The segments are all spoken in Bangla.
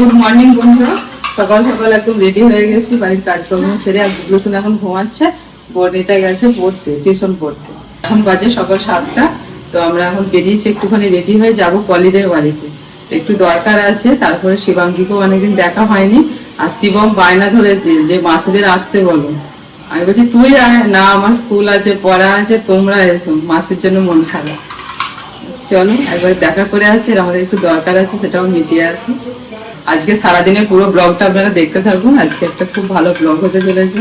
গুড মর্নিং বন্ধুরা। সকাল সকাল একদম রেডি হয়ে গেছি, বাড়ির কাজকর্ম সেরে আর গুলোসন এখন ঘুমাচ্ছে। বর্ণিতা গেছে পড়তে টিউশন পড়তে এখন বাজে সকাল সাতটা, তো আমরা এখন বেরিয়েছি, একটুখানি রেডি হয়ে যাব কলিদের বাড়িতে। একটু দরকার আছে, তারপরে শিবাঙ্গীকেও অনেকদিন দেখা হয়নি। আর শিবম বায়না ধরেছে যে মাসিদের আসতে বলো। আমি বলছি, তুই না, আমার স্কুল আছে, পড়া আছে, তোমরা এসো, মাসির জন্য মন খারাপ। চলো, একবার দেখা করে আসি আমাদের একটু দরকার আছে, সেটাও মিটিয়ে আসি। আজকে সারাদিনের পুরো ব্লগটা আপনারা দেখতে থাকুন। আজকে একটা খুব ভালো ব্লগ হতে চলেছে।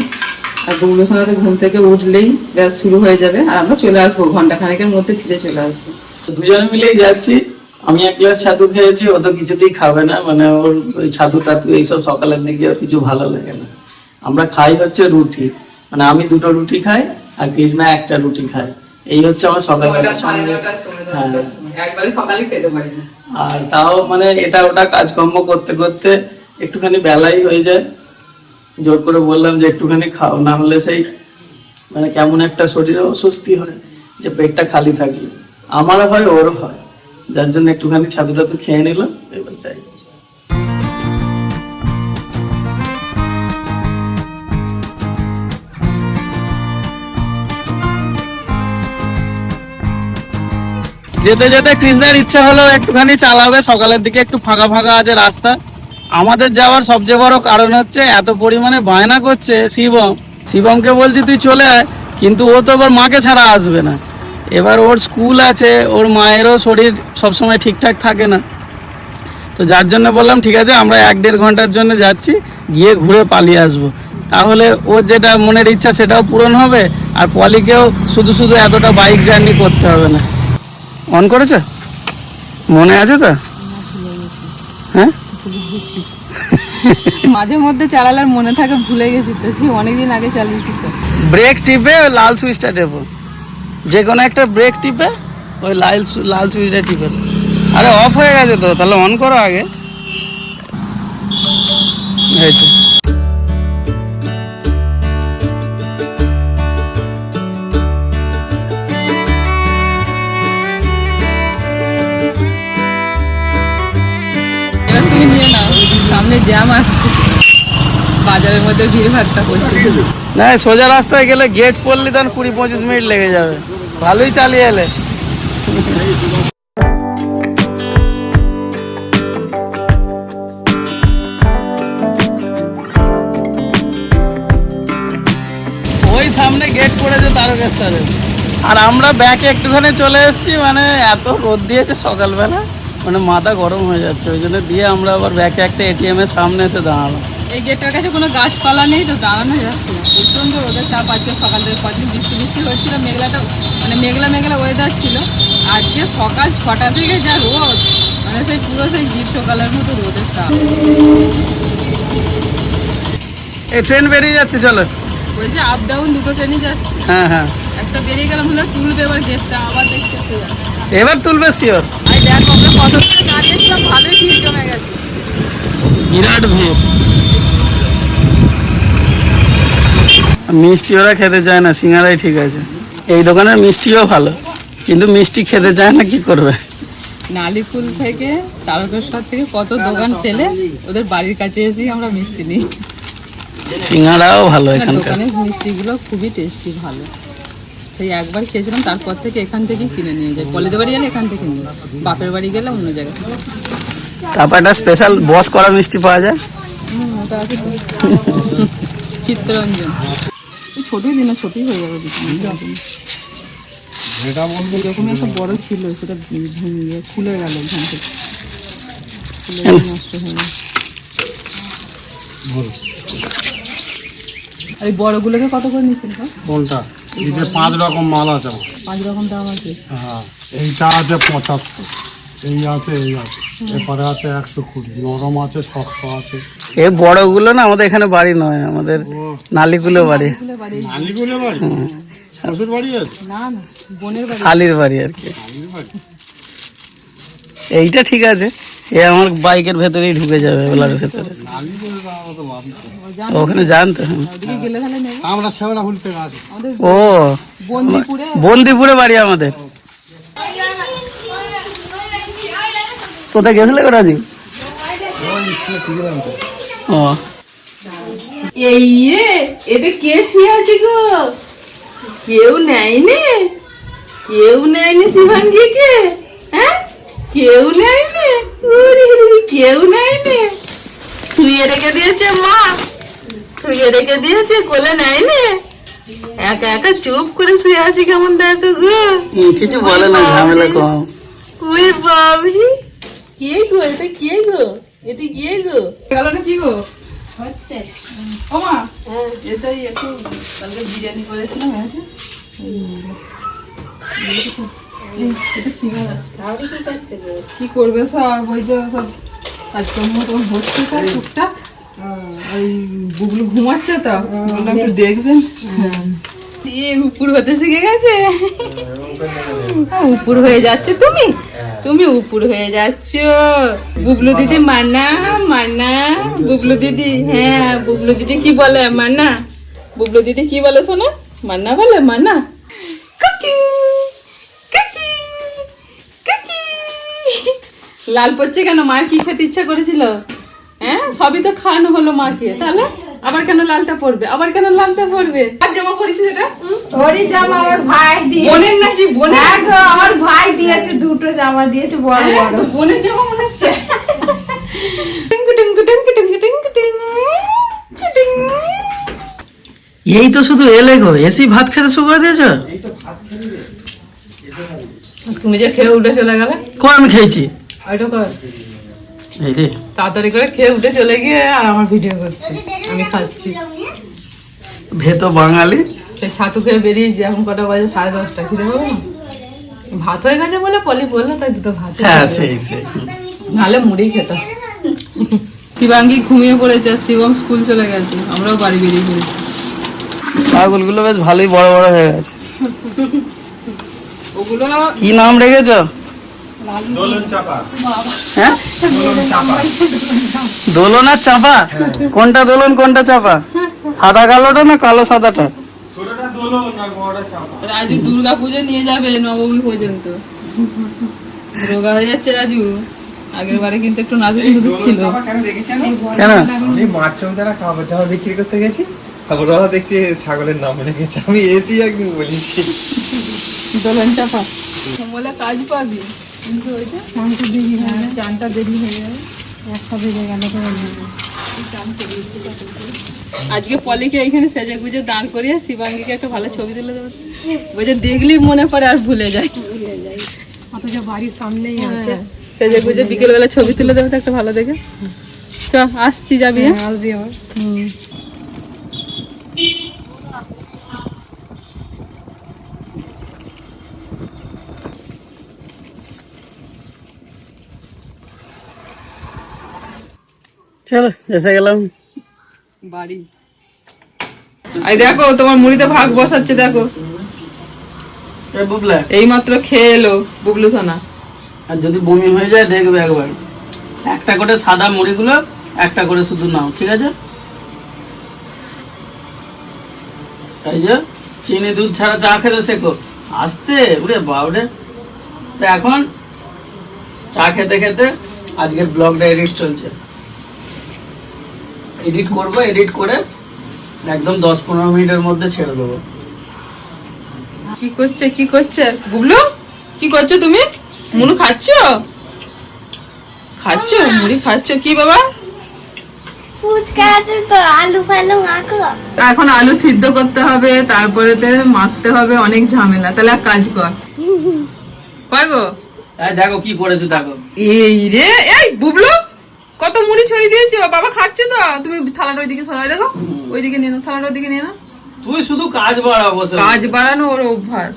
আর গুগলোর সঙ্গে ঘুম থেকে উঠলেই ব্যাস শুরু হয়ে যাবে। আর আমরা চলে আসব ঘণ্টা খানেকের মধ্যে ফিরে চলে আসব। দুজনে মিলেই যাচ্ছি। আমি এক গ্লাস ছাতু খেয়েছি ও তো কিছুতেই খাবে না। মানে ওর ওই ছাতু টাতু এইসব সকালের দিকে ওর কিছু ভালো লাগে না। আমরা খাই হচ্ছে রুটি। মানে আমি দুটো রুটি খাই আর কৃষ্ণা একটা রুটি খায়। এই হচ্ছে আমার সকালবেলা। সকালে খেতে পারি না। আর তাও মানে এটা ওটা কাজকর্ম করতে করতে একটুখানি বেলাই হয়ে যায়। জোর করে বললাম যে একটুখানি খাও, না হলে সেই মানে কেমন একটা শরীরে অস্বস্তি হয় যে পেটটা খালি থাকলে। আমারও হয়, ওরও হয়। যার জন্য একটুখানি ছাতু টাতু খেয়ে নিলাম, এবার যাই। যেতে যেতে কৃষ্ণের ইচ্ছা হলো একটুখানি চালাবে, সকালের দিকে একটু ফাঁকা ফাঁকা আছে রাস্তা। আমাদের যাওয়ার সবচেয়ে বড় কারণ হচ্ছে এত পরিমাণে বায়না করছে শিবম। শিবমকে বলছি, তুই চলে আয়। কিন্তু ও তো আবার মাকে ছাড়া আসবে না। এবার ওর স্কুল আছে, ওর মায়েরও শরীর সবসময় ঠিকঠাক থাকে না। তো যার জন্য বললাম, ঠিক আছে, আমরা এক দেড় ঘণ্টার জন্য যাচ্ছি, গিয়ে ঘুরে পালিয়ে আসব। তাহলে ওর যেটা মনের ইচ্ছা সেটাও পূরণ হবে, আর পলিকেও শুধু শুধু এতটা বাইক জার্নি করতে হবে না। অন করেছে? মনে আছে তো? হ্যাঁ? মাঝে মধ্যে চালালে আর মনে থাকে ভুলে গেছি তো সেই অনেকদিন আগে চালিয়েছি তো। ব্রেক টিপে লাল সুইচটা টেপো যে কোনো একটা ব্রেক টিপে ওই লাল লাল সুইচটা টিপে। আরে অফ হয়ে গেছে তো তাহলে অন করো আগে। হয়েছে। জ্যাম আসছে। বাজারের মধ্যে ভিড় ভাট্টা করছে। না সোজা রাস্তায় গেলে গেট পড়লে তখন কুড়ি পঁচিশ মিনিট লেগে যাবে। ভালোই চালিয়ে এলে। ওই সামনে গেট পড়েছে তারকেশ্বরে। আর আমরা ব্যাকে একটুখানি চলে এসেছি মানে এত রোদ দিয়েছে সকালবেলা। মানে মাথা গরম হয়ে যাচ্ছে ওই জন্য দিয়ে আমরা আবার ব্যাকে একটা এটিএম এর সামনে এসে দাঁড়ালাম। এই গেটটার কাছে কোনো গাছপালা নেই তো দাঁড়ানো যাচ্ছে না। প্রচণ্ড রোদের তাপ আজকে সকাল থেকে কদিন বৃষ্টি বৃষ্টি হচ্ছিল মেঘলাটা মানে মেঘলা মেঘলা ওয়েদার ছিল। আজকে সকাল ছটা থেকে যা রোদ মানে সেই পুরো সেই গ্রীষ্মকালের মতো রোদের তাপ। এই ট্রেন বেরিয়ে যাচ্ছে চলো। বলছে আপ ডাউন দুটো ট্রেনই যাচ্ছে। হ্যাঁ হ্যাঁ। একটা বেরিয়ে গেলাম হলো তুলবে এবার গেটটা আবার দেখতে এবার তুলবে শিওর আর দেখ আমরা কতক্ষণ দাঁড়িয়েছিলাম ভালোই ভিড় জমে গেছে। বিরাট ভিড়। মিষ্টি ওরা খেতে চায় না সিঙ্গারাই ঠিক আছে। এই দোকানের মিষ্টিও ভালো কিন্তু মিষ্টি খেতে চায় না কি করবে? নালিকুল থেকে তারকেশ্বর থেকে কত দোকান ফেলে ওদের বাড়ির কাছে এসেই আমরা মিষ্টি নিই। সিঙ্গারাও ভালো এখানকার। দোকানের মিষ্টিগুলো খুবই টেস্টি ভালো। সেই একবার খেয়েছিলাম তারপর থেকে এখান থেকেই কিনে নিয়ে যাই কলেজের বাড়ি গেলে এখান থেকে নিই বাপের বাড়ি গেলে অন্য জায়গা থেকে তারপর একটা স্পেশাল বস করা মিষ্টি পাওয়া যায়। ওটা আছে চিত্তরঞ্জন। ছোটই দিন ছোটই হয়ে যাবে একটা বড় ছিল সেটা ভেঙে খুলে গেল ওখান থেকে। খুলে গিয়ে নষ্ট হয়ে গেল। আর এই বড়গুলোকে কত করে নিচ্ছেন তো কোনটা এতে পাঁচ রকম মাল আছে। আমার। পাঁচ রকম দাম আছে। হ্যাঁ এইটা আছে পঁচাত্তর এই আছে এই আছে। এরপরে আছে একশো কুড়ি নরম আছে শক্ত আছে। এই বড়গুলো না আমাদের এখানে বাড়ি নয় আমাদের নালিগুলো বাড়ি। নালিগুলো বাড়ি? শ্বশুর বাড়ি আছে? না না বোনের বাড়ি। শালির বাড়ি আর কি। এইটা ঠিক আছে। এ আমার বাইকের ভেতরেই ঢুকে যাবে ওলার ভেতরে। তো আমরা তো। তো। ওখানে শেওড়া আছি আমাদের ও বন্দিপুরে। বাড়ি আমাদের। কোথায় গেছিলে গো রাজীব? ও। এই রে কে ছুঁয়ে আছে গো? কেউ নেয়নি? কেউ নেয়নি শিবাঙ্গীকে? হ্যাঁ? কেউ নেয়নি? কেউ নেয়নি শুয়ে রেখে দিয়েছে মা। শুয়ে রেখে দিয়েছে কোলে নেয়নি একা একা চুপ করে শুয়ে আছে কেমন দেখো গো। কিছু বলে না ঝামেলা কম। ওই বাবরি? কে গো এটা কে গো? এটা কে গো? গেল না কি গো? হচ্ছে। ওমা এটাই একটু কালকে বিরিয়ানি করেছিলাম আছে কি করবে সব? ওই যে সব কাজকর্ম তোমার হচ্ছে সব টুকটাক। ওই বুগলু ঘুমাচ্ছে তো। বললাম একটু দেখবেন। ইয়ে উপর হতে শিখে গেছে। হ্যাঁ, উপর হয়ে যাচ্ছে তুমি। তুমি উপর হয়ে যাচ্ছ। বুবলু দিদি মানা মানা বুবলু দিদি। হ্যাঁ বুবলু দিদি কি বলে মানা বুবলু দিদি কি বলে শোনো? মান্না বলে মানা কাকি কাকি কাকি লাল পড়ছে কেন? মার কি খেতে ইচ্ছা করেছিল? হ্যাঁ? সবই তো খাওয়ানো হলো মাকে। তাহলে? আবার কেন লালটা পড়বে? আবার কেন লালটা পড়বে? আর জামা পড়েছিস এটা ওরই জামা আমার ভাই দিয়ে বোনের নাকি? বোনের? হ্যাঁ গো, আমার ভাই দিয়েছে দুটো জামা দিয়েছে বড় হ্যাঁ, বড়। তো বোনের জামা মনে হচ্ছে? টিঙ্কু টিঙ্কু টিঙ্কু টিঙ্কু টিঙ্কু টিং, টিং। এই তো শুধু এলে গো এসি ভাত খেতে শুরু করে দিয়েছ? তুমি যে খেয়ে উঠে চলে গেলে? আমি খেয়েছি? তাড়াতাড়ি করে খেয়ে উঠে চলে গিয়ে আর আমার ভিডিও করছে। আমি খাচ্ছি। ভেতো বাঙালি। সেই ছাতু খেয়ে বেরিয়েছি এখন কটা বাজে? সাড়ে দশটা। খিদে পাবো ভাত হয়ে গেছে বলে পলি বলল তাই দুটো ভাত হ্যাঁ সেই সেই। নাহলে মুড়ি খেতাম। শিবাঙ্গী ঘুমিয়ে পড়েছে শিবম স্কুল চলে গেছে। আমরাও বাড়ি বেরিয়ে পড়েছি। ছাগলগুলো বেশ ভালোই বড় বড় হয়ে গেছে। ওগুলো কি নাম রেখেছ? দোলন আর চাপা? কোনটা দোলন কোনটা চাপা? সাদা কালোটা না কালো সাদাটা? রাজু দুর্গা পুজো নিয়ে যাবে নবমী পর্যন্ত। রোগা হয়ে যাচ্ছে রাজু। আগের বারে কিন্তু একটু নাজুক ছিল। কেন আমি মাছ চৌদারা কাপড় জামা বিক্রি করতে গেছি। তারপর ওরা দেখছি ছাগলের নাম রেখেছে আমি এসি একদিন বলেছি দোলন চাপা। বলে কাজ পাবি। কিন্তু ওই যে চানটা দেরি হয়ে চানটা দেরি হয়ে যাবে একটা বেজে গেল আজকে পলিকে এইখানে সেজে গুজে দাঁড় করিয়ে শিবাঙ্গীকে একটা ভালো ছবি তুলে দেবো। বলছে দেখলি মনে পড়ে আর ভুলে যায়। অথচ বাড়ির সামনেই আছে। সেজে গুজে বিকেল বেলা ছবি তুলে দেবো তো একটা ভালো দেখে। চ আসছি যাবি হ্যাঁ? আসবি আমার হুম। চলো এসে গেলাম। বাড়ি। এই দেখো তোমার মুড়িতে ভাগ বসাচ্ছে দেখো। এই মাত্র খেয়ে এলো বুবলু সোনা। আর যদি বমি হয়ে যায় দেখবে একবার। একটা করে সাদা মুড়িগুলো একটা করে শুধু নাও ঠিক আছে? এই যে চিনি দুধ ছাড়া চা খেতে শেখো। আসতে উরে বাবরে তো এখন চা খেতে খেতে আজকের ব্লগটা এডিট চলছে। এডিট করব এডিট করে একদম দশ পনেরো মিনিটের মধ্যে ছেড়ে দেবো। কি করছে কি করছে? বুবলু কি করছ তুমি? মুড়ি খাচ্ছ? খাচ্ছ? মুড়ি খাচ্ছ? কি বাবা? এখন আলু সিদ্ধ করতে হবে তারপরে মাখতে হবে অনেক ঝামেলা। তাহলে এক কাজ কর। কয় গো? এই দেখো কি করেছে দেখো। এই রে এই বুবলু! কত মুড়ি ছড়িয়ে দিয়েছ? বাবা খাচ্ছে তো। তুমি থালাটা ওইদিকে সরাই দেখো ওইদিকে নিয়ে নাও থালাটা ওইদিকে নিয়ে নাও। তুই শুধু কাজ বাড়া বসে কাজ বাড়ানো ওর অভ্যাস।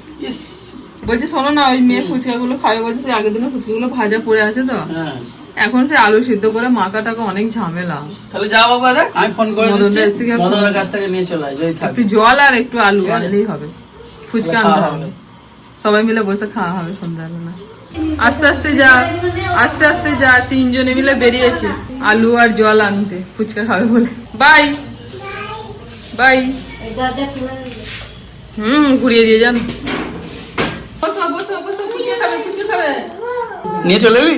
বলছে শোনো না ওই মেয়ে ফুচকা গুলো খাবে। বলছে সেই আগের দিনে ফুচকা গুলো ভাজা পড়ে আছে তো। হ্যাঁ। এখন সে আলু সিদ্ধ করে মাখা টাকা অনেক ঝামেলা। তাহলে যা বাবা দেখ আমি ফোন করে দিচ্ছি। মদনের কাছ থেকে নিয়ে চলে আয় যদি থাকে। একটু জল আর একটু আলু আনলেই হবে। ফুচকা আনতে হবে। হবে। সবাই মিলে বসে খাওয়া হবে সন্ধ্যাবেলা। আস্তে আস্তে যা আস্তে আস্তে যা তিনজনে মিলে বেরিয়েছে। আলু আর জল আনতে ফুচকা খাবে বলে। বাই। বাই। হুম ঘুরিয়ে দিয়ে যান। নিয়ে চলে এলি?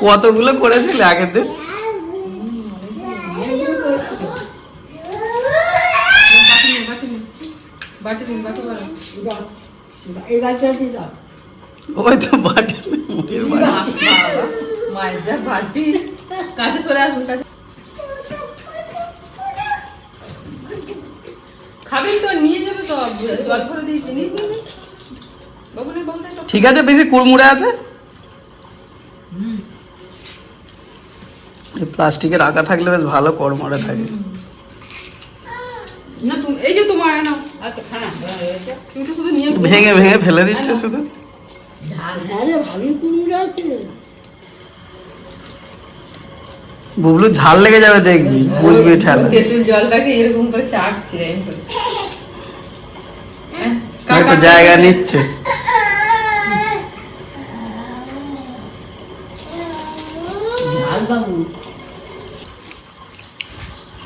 কতগুলো করেছিলে আগের দিন বাটি নিন বাটি নিন বাটি বাড়ান ওই তো বাটি মুড়ির বাটি। মায়ের যা বাটি। কাছে সরে আসুন কাছে। খাবেন তো নিয়ে যাবে তো জল ভরে দিয়েছি নিন নিন, নিন। বাবুলি বাবুলি একটু ঠিক আছে বেশি কুড়মুড়ে আছে? প্লাস্টিকের আঁকা থাকলে বেশ ভালো কড়মড়ে থাকে। না তুমি এই যে তোমার না আচ্ছা হ্যাঁ তুমি তো শুধু? নিয়ে ভেঙে ভেঙে ফেলে দিচ্ছে শুধু বুবলু ঝাল লেগে যাবে দেখবি বুঝবি ঠেলা। তেঁতুল জলটাকে এরকম করে চাটছে। করে। হ্যাঁ, জায়গা নিচ্ছে।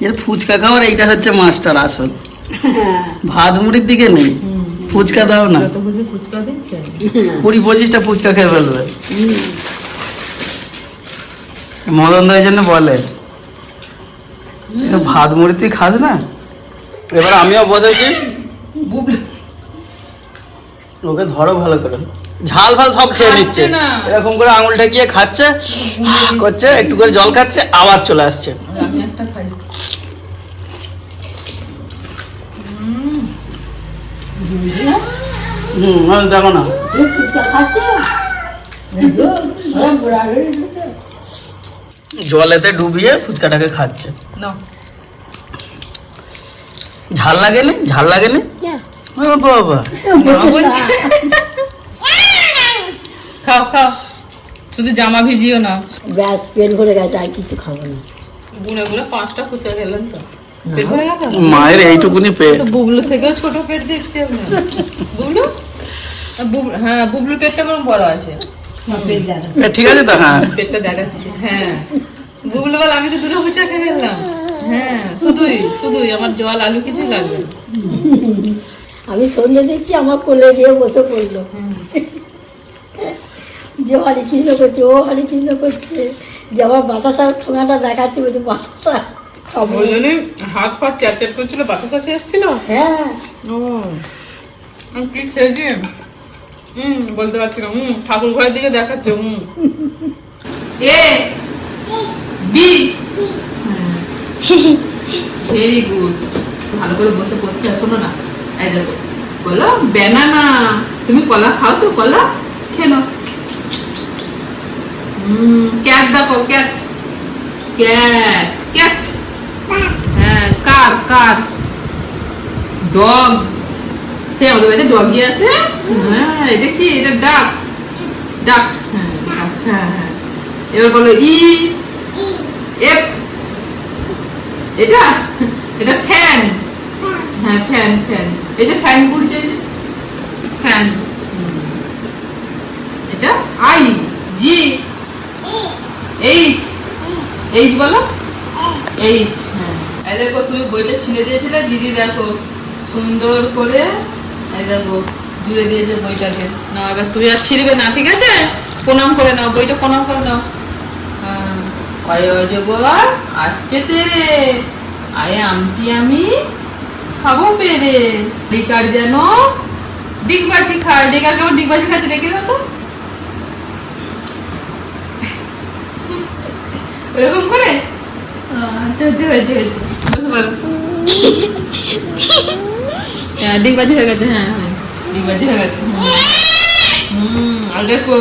এর ফুচকা খাওয়ার এইটা হচ্ছে মাস্টার আসল। ভাত মুড়ির দিকে নেই। ফুচকা দাও না। কুড়ি পঁচিশটা ফুচকা খেয়ে ফেলবে। মদন দা এই জন্য বলে তুই ভাত মুড়ি তুই খাস না? এবার আমিও বসেছি। বুবলি ওকে ধরো ভালো করে। ঝাল ফাল সব খেয়ে নিচ্ছে। এরকম করে আঙুল ঠেকিয়ে খাচ্ছে করছে একটু করে জল খাচ্ছে আবার চলে আসছে আমি একটা খাই হুম আমি দেখো না। জলেতে ডুবিয়ে ফুচকাটাকে খাচ্ছে। না। ঝাল লাগেনি? ঝাল লাগেনি? ও বাবা। খাও খাও। শুধু জামা ভিজিও না। ব্যাস পেট ভরে গেছে আর কিছু খাব না। গুনে গুনে পাঁচটা ফুচকা খেলেন তো। মায়ের এইটুকুনি পেট। বুবলু থেকেও ছোট পেট দেখছি বুবলু? আর বুবলু- হ্যাঁ পেটটা বরং বড় আছে? ঠিক আছে তো? হ্যাঁ। পেটটা দেখাচ্ছি হ্যাঁ। বুবলু বল আমি তো দুটো ফুচকা খেয়ে ফেললাম। হ্যাঁ শুধুই শুধুই আমার জল আলু কিছুই লাগবে না। আমি সন্ধ্যে দেখছি আমার কোলে গিয়ে বসে পড়ল। যে হরে কৃষ্ণ করছে ও হরে কৃষ্ণ করছে। যে আমার বাতাসার ঠোঙাটা দেখাচ্ছে বলছে বাতাসা ওই জন্যই হাত ফাট চ্যাট চ্যাট করছিল বাতাসা খেয়ে এসছিল? হ্যাঁ। ও কি খেয়েছি? হুম বলতে পারছি না। হুম ঠাকুর ঘরের দিকে দেখাচ্ছে হুম। A B. ভেরি গুড ভালো করে বসে পড়তে আসো না। এই দেখো বলো ব্যানানা তুমি কলা খাও তো কলা খেয়ে নাও। হুম ক্যাট দেখো ক্যাট। Cat cat. হ্যাঁ কার কার? ডগ। সে আমাদের বাড়িতে ডগি আছে। হ্যাঁ এটা কি? এটা ডাক। ডাক। হ্যাঁ হ্যাঁ এবার বলো ই, এফ। এটা? এটা ফ্যান। হ্যাঁ ফ্যান ফ্যান। এই যে ফ্যান ঘুরছে ফ্যান। এটা আই, জি, এইচ। এইচ বলো। এইচ হ্যাঁ। এই দেখো তুমি বইটা ছিঁড়ে দিয়েছিলে দিদি দেখো সুন্দর করে এই দেখো জুড়ে দিয়েছে বইটাকে। না এবার তুই আর ছিঁড়বে না ঠিক আছে? প্রণাম করে নাও বইটা প্রণাম করে নাও। হ্যাঁ। অয় অজগর আসছে তেরে আয়ে আমটি আমি খাব পেরে ডিকার যেন ডিগবাজি খায়। ডিকার কেমন ডিগবাজি খাচ্ছে দেখে দাও তো। এরকম করে? হয়েছে হয়েছে হয়েছে হ্যাঁ ডিগবাজি হয়ে গেছে হ্যাঁ ডিগবাজি গেছে হুম। হুম আর দেখো।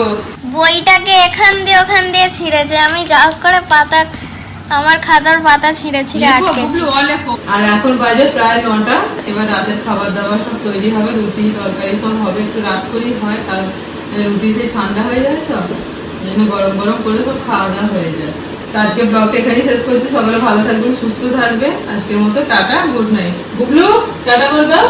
বইটাকে এখান দিয়ে ওখান দিয়ে ছিঁড়েছে আমি যা করে পাতার আমার খাতার পাতা ছিঁড়ে ছিঁড়ে আটকেছি। আর এখন বাজে প্রায় নটা। এবার রাতের খাবার দাবার সব তৈরি হবে রুটি তরকারি সব হবে। একটু রাত করেই হয় কারণ রুটি সেই ঠান্ডা হয়ে যায় তো জন্য গরম গরম করে সব খাওয়া দাওয়া হয়ে যায়। আজকে ব্লগটা এখানেই শেষ করছি। সকালে ভালো থাকবেন, সুস্থ থাকবেন। আজকের মতো tata, good night. Bublu tata করে দাও।